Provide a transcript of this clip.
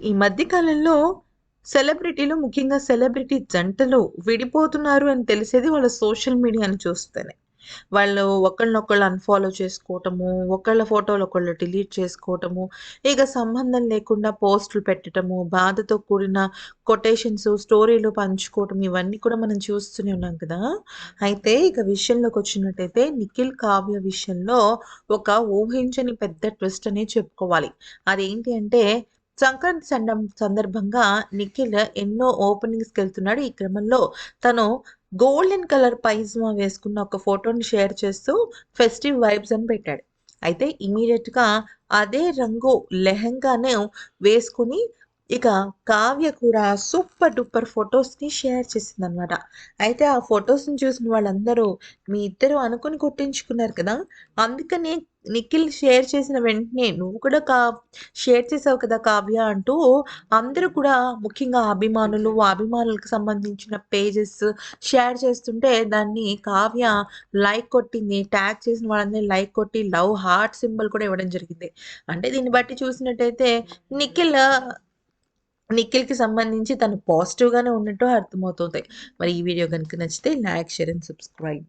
ఈ మధ్యకాలంలో సెలబ్రిటీలు ముఖ్యంగా సెలబ్రిటీ జంటలు విడిపోతున్నారు అని తెలిసేది వాళ్ళ సోషల్ మీడియాని చూస్తేనే. వాళ్ళు ఒకళ్ళనొకళ్ళు అన్‌ఫాలో చేసుకోవటము, ఒకళ్ళ ఫోటోలు ఒకళ్ళు డిలీట్ చేసుకోవటము, ఇక సంబంధం లేకుండా పోస్టులు పెట్టడము బాధతో కూడిన కొటేషన్స్, స్టోరీలు పంచుకోవటం ఇవన్నీ కూడా మనం చూస్తూనే ఉన్నాం కదా! అయితే ఇక విషయంలోకి వచ్చినట్టయితే నిఖిల్, కావ్య విషయంలో ఒక ఊహించని పెద్ద ట్విస్ట్ అనే చెప్పుకోవాలి. అదేంటి అంటే సంక్రాంతి సండం సందర్భంగా నిఖిల్ ఎన్నో ఓపెనింగ్స్‌కెళ్తున్నాడు. ఈ క్రమంలో తను గోల్డెన్ కలర్ పైజామా వేసుకున్న ఒక ఫోటోని షేర్ చేస్తూ ఫెస్టివ్ వైబ్స్ అని పెట్టాడు. అయితే ఇమీడియట్గా అదే రంగు లెహంగాను వేసుకొని ఇక కావ్య కూడా సూపర్ డూపర్ ఫొటోస్ని షేర్ చేసిందనమాట. అయితే ఆ ఫొటోస్ని చూసిన వాళ్ళందరూ మీ ఇద్దరు అనుకుని కొట్టించుకున్నారు కదా! అందుకనే నిఖిల్ షేర్ చేసిన వెంటనే నువ్వు కూడా కా షేర్ చేసావు కదా కావ్య అంటూ అందరూ కూడా ముఖ్యంగా అభిమానులు, అభిమానులకు సంబంధించిన పేజెస్ షేర్ చేస్తుంటే దాన్ని కావ్య లైక్ కొట్టింది. ట్యాగ్ చేసిన వాళ్ళందరినీ లైక్ కొట్టి లవ్ హార్ట్ సింబల్ కూడా ఇవ్వడం జరిగింది. అంటే దీన్ని బట్టి చూసినట్టయితే నిఖిల్ నిఖిల్‌కి సంబంధించి తను పాజిటివ్‌గానే ఉన్నట్టు అర్థమవుతుంది. మరి ఈ వీడియో కనుక నచ్చితే లైక్, షేర్ అండ్ సబ్స్క్రైబ్.